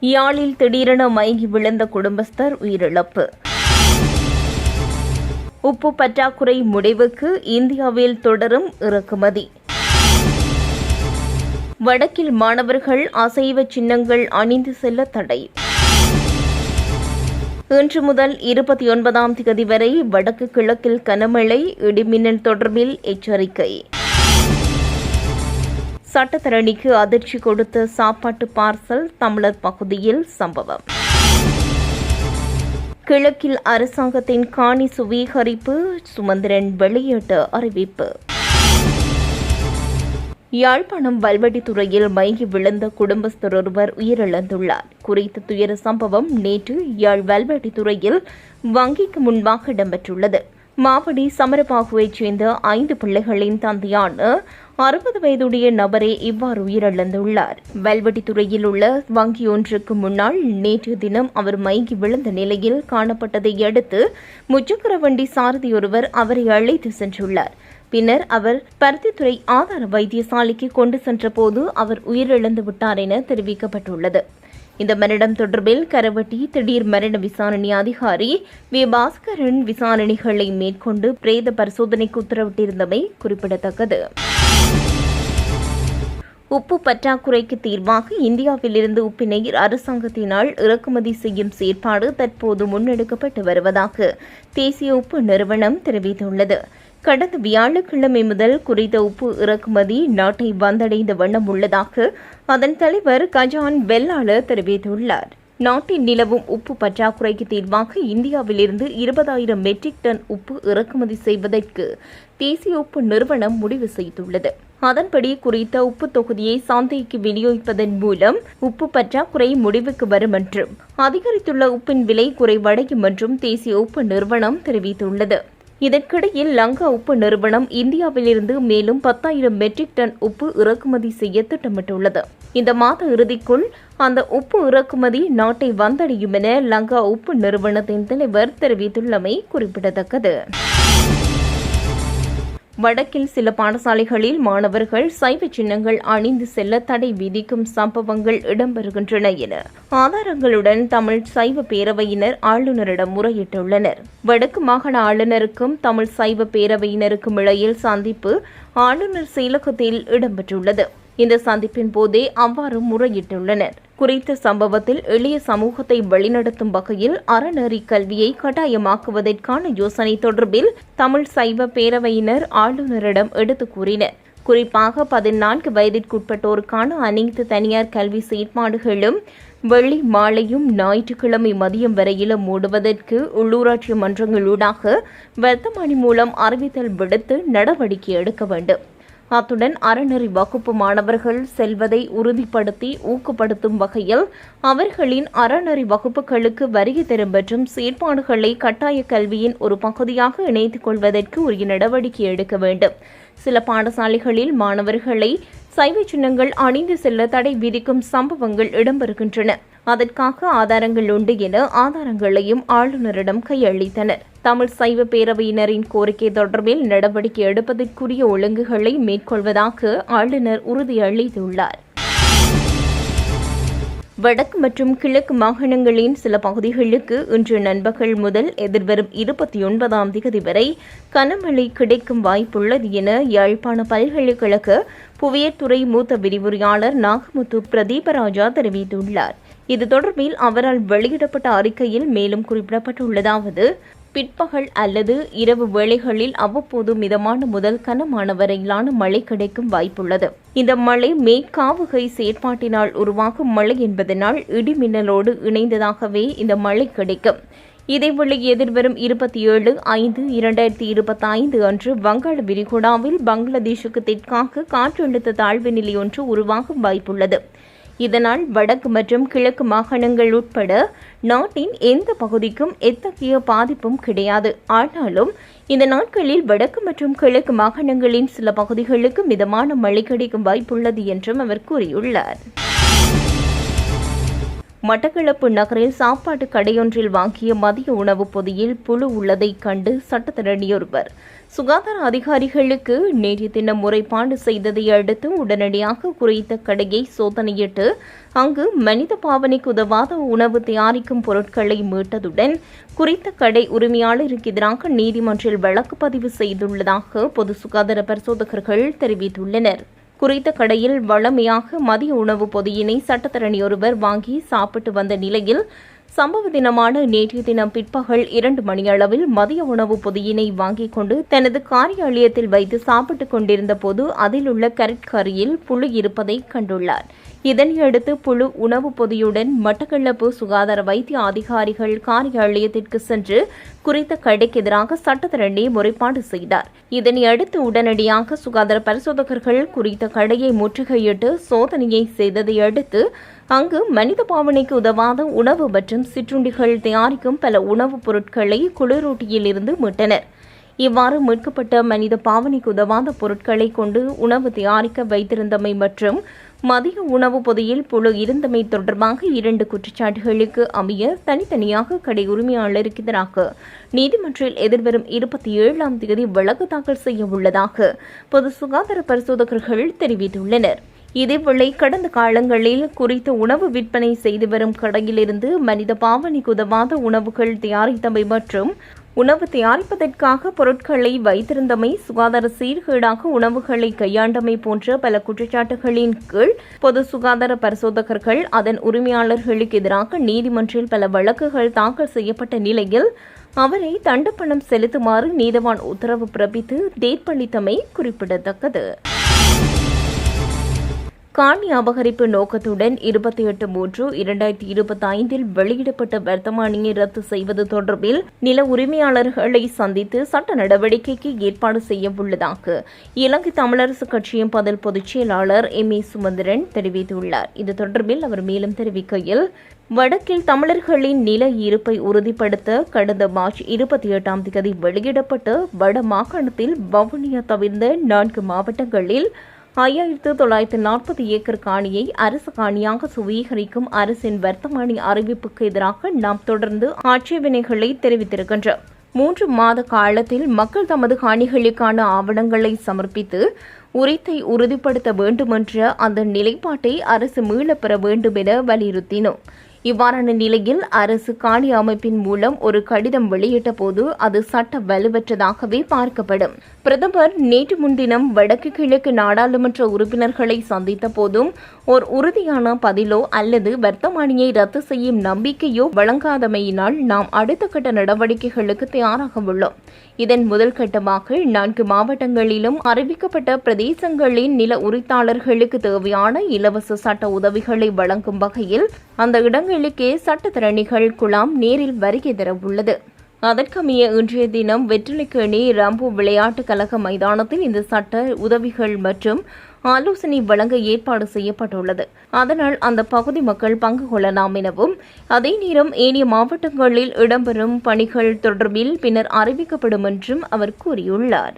யாழில் திடீரென மயங்கி விழுந்த குடும்பஸ்தர் உயிரிழப்பு. உப்பு பற்றாக்குறை முடிவுக்கு இந்தியாவில் தொடரும் இறக்குமதி. வடக்கில் மாணவர்கள் அசைவ சின்னங்கள் அணிந்து செல்ல தடை. இன்று முதல் இருபத்தி ஒன்பதாம் தேதி வரை வடக்கு கிழக்கில் கனமழை இடிமின்னல் தொடர்பில் எச்சரிக்கை. சட்டத்தரணிக்கு அதிர்ச்சி கொடுத்த சாப்பாட்டு பார்சல் தமிழர் பகுதியில் சம்பவம். கிழக்கில் அரசாங்கத்தின் காணி சுவீகரிப்பு சுமந்திரன் வெளியிட்ட அறிவிப்பு. யாழ்ப்பாணம் வல்வெட்டித்துறையில் மயங்கி விழுந்த குடும்பஸ்தர் ஒருவர் உயிரிழந்துள்ளார். குறித்த துயர சம்பவம் நேற்று யாழ் வல்வடித்துறையில் வங்கிக்கு முன்பாக இடம்பெற்றுள்ளது. மாவடி சமரபாகுவைச் சேர்ந்த ஐந்து பிள்ளைகளின் தந்தையான அறுபது வயதுடைய நபரே இவ்வாறு உயிரிழந்துள்ளார். வல்வெட்டித்துறையில் உள்ள வங்கி ஒன்றுக்கு முன்னால் நேற்று தினம் அவர் மயங்கி விழுந்த நிலையில் காணப்பட்டதை அடுத்து முச்சக்கர வண்டி சாரதியொருவர் அவரை அழைத்து சென்றுள்ளார். பின்னர் அவர் பருத்தித்துறை ஆதார வைத்தியசாலைக்கு கொண்டு சென்றபோது அவர் உயிரிழந்து விட்டார் என தெரிவிக்கப்பட்டுள்ளது. இந்த மரணம் தொடர்பில் கரவட்டி திடீர் மரண விசாரணை அதிகாரி வி. பாஸ்கரன் விசாரணைகளை மேற்கொண்டு பிரேத பரிசோதனைக்கு உத்தரவிட்டிருந்தமை குறிப்பிடத்தக்கது. உப்பு பற்றாக்குறைக்கு தீர்வாக இந்தியாவிலிருந்து உப்பினை அரசாங்கத்தினால் இறக்குமதி செய்யும் செயற்பாடு தற்போது முன்னெடுக்கப்பட்டு வருவதாக தேசிய உப்பு நிறுவனம் தெரிவித்துள்ளது. கடந்த வியாழக்கிழமை முதல் குறித்த உப்பு இறக்குமதி நாட்டை வந்தடைந்த வண்ணம் உள்ளதாக அதன் தலைவர் கஜான் வெள்ளாளர் தெரிவித்துள்ளார். நாட்டில் நிலவும் உப்பு பற்றாக்குறைக்கு தீர்வாக இந்தியாவிலிருந்து இருபதாயிரம் மெட்ரிக் டன் உப்பு இறக்குமதி செய்வதற்கு தேசிய உப்பு நிறுவனம் முடிவு செய்துள்ளது. அதன்படி குறித்த உப்பு தொகுதியை சந்தைக்கு விநியோகிப்பதன் மூலம் உப்பு பற்றாக்குறை முடிவுக்கு வரும் என்றும் அதிகரித்துள்ள உப்பின் விலை குறைவடையும் என்றும் தேசிய உப்பு நிறுவனம் தெரிவித்துள்ளது. இதற்கிடையில் லங்கா உப்பு நிறுவனம் இந்தியாவிலிருந்து மேலும் பத்தாயிரம் மெட்ரிக் டன் உப்பு இறக்குமதி செய்ய திட்டமிட்டுள்ளது. இந்த மாத இறுதிக்குள் அந்த உப்பு இறக்குமதி நாட்டை வந்தடையும் என லங்கா உப்பு நிறுவனத்தின் தலைவர் தெரிவித்துள்ளமை குறிப்பிடத்தக்கது. வடக்கில் சில பாடசாலைகளில் மாணவர்கள் சைவ சின்னங்கள் அணிந்து செல்ல தடை விதிக்கும் சம்பவங்கள் இடம்பெறுகின்றன என ஆதாரங்களுடன் தமிழ் சைவ பேரவையினர் ஆளுநரிடம் முறையிட்டுள்ளனர். வடக்கு மாகாண ஆளுநருக்கும் தமிழ் சைவ பேரவையினருக்கும் இடையில் சந்திப்பு ஆளுநர் செயலகத்தில் இடம்பெற்றுள்ளது. இந்த சந்திப்பின் போதே அவ்வாறு முறையிட்டுள்ளனர். குறித்த சம்பவத்தில் எளிய சமூகத்தை வழிநடத்தும் வகையில் அறநெறி கல்வியை கட்டாயமாக்குவதற்கான யோசனை தொடர்பில் தமிழ் சைவ பேரவையினர் ஆளுநரிடம் எடுத்து கூறினர். குறிப்பாக பதினான்கு வயதிற்குட்பட்டோருக்கான அனைத்து தனியார் கல்வி செயற்பாடுகளும் வெள்ளி மாலையும் ஞாயிற்றுக்கிழமை மதியம் வரையிலும் மூடுவதற்கு உள்ளூராட்சி மன்றங்களூடாக வர்த்தமானி மூலம் அறிவித்தல் விடுத்து நடவடிக்கை எடுக்க வேண்டும். அத்துடன் அறநெறி வகுப்பு மாணவர்கள் செல்வதை உறுதிப்படுத்தி ஊக்கப்படுத்தும் வகையில் அவர்களின் அறநெறி வகுப்புகளுக்கு வருகை தரும் மற்றும் செயற்பாடுகளை கட்டாய கல்வியின் ஒரு பகுதியாக இணைத்துக் கொள்வதற்கு உரிய நடவடிக்கை எடுக்க வேண்டும். சில பாடசாலைகளில் மாணவர்களை சைவ சின்னங்கள் அணிந்து செல்ல தடை விதிக்கும் சம்பவங்கள் இடம்பெறுகின்றன. அதற்காக ஆதாரங்கள் உண்டு என ஆதாரங்களையும் ஆளுநரிடம் கையளித்தனர். தமிழ் சைவ பேரவையினரின் கோரிக்கை தொடர்பில் நடவடிக்கை எடுப்பதற்குரிய ஒழுங்குகளை மேற்கொள்வதாக ஆளுநர் உறுதியளித்துள்ளார். வடக்கு மற்றும் கிழக்கு மாகாணங்களின் சில பகுதிகளுக்கு இன்று நண்பகல் முதல் எதிர்வரும் இருபத்தி ஒன்பதாம் தேதி வரை கனமழை கிடைக்கும் வாய்ப்புள்ளது என யாழ்ப்பாண பல்கலைக்கழக புவியத்துறை மூத்த விரிவுரையாளர் நாகமுத்து பிரதீபராஜா தெரிவித்துள்ளார். இது தொடர்பில் அவரால் வெளியிடப்பட்ட அறிக்கையில் மேலும் குறிப்பிடப்பட்டுள்ளதாவது பிற்பகல் அல்லது இரவு வேளைகளில் அவ்வப்போது மிதமான முதல் கனமான வரையிலான மழை கிடைக்கும் வாய்ப்புள்ளது. இந்த மழை மேற்காவுகை செயற்பாட்டினால் உருவாகும் மழை என்பதனால் இடிமின்னலோடு இணைந்ததாகவே இந்த மழை கிடைக்கும். இதேவேளை எதிர்வரும் இருபத்தி ஏழு ஐந்து இரண்டாயிரத்தி இருபத்தி ஐந்து அன்று வங்காள விரிகுடாவில் பங்களாதேஷுக்கு தெற்காக காற்றழுத்த தாழ்வு நிலை ஒன்று உருவாகும் வாய்ப்புள்ளது. இதனால் வடக்கு மற்றும் கிழக்கு மாகாணங்கள் உட்பட நாட்டின் எந்த பகுதிக்கும் எத்தகைய பாதிப்பும் கிடையாது. ஆனாலும் இந்த நாட்களில் வடக்கு மற்றும் கிழக்கு மாகாணங்களின் சில பகுதிகளுக்கு மிதமான மழை கிடைக்கும் வாய்ப்புள்ளது என்றும் அவர் கூறியுள்ளார். மட்டக்களப்பு நகரில் சாப்பாட்டு கடையொன்றில் வாங்கிய மதிய உணவுப் பொதியில் புழு உள்ளதைக் கண்டு சட்டத்திரணியொருவர். சுகாதார அதிகாரிகளுக்கு நேற்றைய தினம் முறைப்பாடு செய்ததை அடுத்து உடனடியாக குறித்த கடையை சோதனையிட்டு அங்கு மனித பாவனைக்கு உதவாத உணவு தயாரிக்கும் பொருட்களை மீட்டதுடன் குறித்த கடை உரிமையாளருக்கு எதிராக நீதிமன்றில் வழக்கு பதிவு செய்துள்ளதாக பொது சுகாதார பரிசோதகர்கள் தெரிவித்துள்ளனர். குறித்த கடையில் வழமையாக மதிய உணவு பொதியினை சட்டத்தரணி ஒருவர் வாங்கி சாப்பிட்டு வந்த நிலையில் சம்பவ தினமான நேற்றைய தினம் பிற்பகல் இரண்டு மணியளவில் மதிய உணவு பொதியினை வாங்கிக் கொண்டு தனது காரியாலயத்தில் வைத்து சாப்பிட்டுக் கொண்டிருந்த போது அதில் உள்ள கரியில் புழு இருப்பதை கண்டுள்ளார். இதனையடுத்து புழு உணவு பொதியுடன் மட்டக்களப்பு சுகாதார வைத்திய அதிகாரிகள் காரியாலயத்திற்கு சென்று குறித்த கடைக்கு எதிராக சட்டத்திரண்டே முறைப்பாடு செய்தார். இதனையடுத்து உடனடியாக சுகாதார பரிசோதகர்கள் குறித்த கடையை முற்றுகையிட்டு சோதனையை செய்ததை அடுத்து அங்கு மனித பாவனைக்கு உதவாத உணவு மற்றும் சிற்றுண்டிகள் தயாரிக்கும் பல உணவுப் பொருட்களை குளிரூட்டியில் இருந்து மீட்டனர். இவ்வாறு மீட்கப்பட்ட மனித பாவனைக்கு உதவாத பொருட்களை கொண்டு உணவு தயாரிக்க வைத்திருந்தமை மற்றும் மதிய உணவு பொதியில் புழு இருந்தமை தொடர்பாக இரண்டு குற்றச்சாட்டுகளுக்கு அமைய தனித்தனியாக கடை உரிமையாளருக்கு எதிராக நீதிமன்றில் எதிர்வரும் இருபத்தி ஏழாம் தேதி வழக்கு தாக்கல் செய்ய உள்ளதாக பொது சுகாதார பரிசோதகர்கள் தெரிவித்துள்ளனர். இதேவேளை கடந்த காலங்களில் குறித்த உணவு விற்பனை செய்து வரும் கடையிலிருந்து மனித பாவனைக்கு உதவாத உணவுகள் தயாரித்தமை மற்றும் உணவு தயாரிப்பதற்காக பொருட்களை வைத்திருந்தமை சுகாதார சீர்கேடாக உணவுகளை கையாண்டமை போன்ற பல குற்றச்சாட்டுகளின் கீழ் பொது சுகாதார பரிசோதகர்கள் அதன் உரிமையாளர்களுக்கு எதிராக நீதிமன்றில் பல வழக்குகள் தாக்கல் செய்யப்பட்ட நிலையில் அவரை தண்டப்பணம் செலுத்துமாறு நீதவான் உத்தரவு பிறப்பித்து தீர்ப்பளித்தமை குறிப்பிடத்தக்கது. காணி அபகரிப்பு நோக்கத்துடன் இருபத்தி எட்டு மூன்று இரண்டாயிரத்தி இருபத்தி ஐந்தில் வெளியிடப்பட்ட வர்த்தமானியை ரத்து செய்வது தொடர்பில் நில உரிமையாளர்களை சந்தித்து சட்ட நடவடிக்கைக்கு ஏற்பாடு செய்ய உள்ளதாக இலங்கை தமிழரசு கட்சியின் பதில் பொதுச் செயலாளர் எம் ஏ சுமந்திரன் தெரிவித்துள்ளார். இது தொடர்பில் அவர் மேலும் தெரிவிக்கையில் வடக்கில் தமிழர்களின் நில இருப்பை உறுதிப்படுத்த கடந்த மார்ச் இருபத்தி எட்டாம் தேதி வெளியிடப்பட்ட வட மாகாணத்தில் வவுனியா தவிர்ந்த நான்கு மாவட்டங்களில் ஐயாயிரத்து தொள்ளாயிரத்து நாற்பது ஏக்கர் காணியை அரசு காணியாக சுவீகரிக்கும் அரசின் வர்த்தமானி அறிவிப்புக்கு எதிராக நாம் தொடர்ந்து ஆட்சேபனைகளை தெரிவித்திருக்கின்றோம் மூன்று மாத காலத்தில் மக்கள் தமது காணிகளுக்கான ஆவணங்களை சமர்ப்பித்து உரித்தை உறுதிப்படுத்த வேண்டுமென்ற அந்த நிலைப்பாட்டை அரசு மீளப்பெற வேண்டும் என வலியுறுத்தினோம். இவ்வாறான நிலையில் அரசு காணி அமைப்பின் மூலம் ஒரு கடிதம் வெளியிட்ட போது அது சட்ட வலுவற்றதாகவே பார்க்கப்படும். பிரதமர் நேற்று முன்தினம் வடக்கு கிழக்கு நாடாளுமன்ற உறுப்பினர்களை சந்தித்த போதும் ஓர் உறுதியான பதிலோ அல்லது வர்த்தமானியை ரத்து செய்யும் நம்பிக்கையோ வழங்காதமையினால் நாம் அடுத்த கட்ட நடவடிக்கைகளுக்கு தயாராக உள்ளோம் இதன் முதல் கட்டமாக நான்கு மாவட்டங்களிலும் அறிவிக்கப்பட்ட பிரதேசங்களின் நில உரித்தாளர்களுக்கு தேவையான இலவச சட்ட உதவிகளை வழங்கும் வகையில் அந்த இடங்களுக்கே சட்டத்திறனிகள் குழாம் நேரில் வருகை தரவுள்ளது. அதற்கமைய இன்றைய தினம் வெற்றிலைக்கேணி ரம்பு விளையாட்டுக் கழக மைதானத்தில் இந்த சட்ட உதவிகள் மற்றும் ஆலோசனை வழங்க ஏற்பாடு செய்யப்பட்டுள்ளது. அதனால் அந்த பகுதி மக்கள் பங்கு கொள்ளலாம் எனவும் அதே நேரம் ஏனைய மாவட்டங்களில் இடம்பெறும் பணிகள் தொடர்பில் பின்னர் அறிவிக்கப்படும் என்றும் அவர் கூறியுள்ளார்.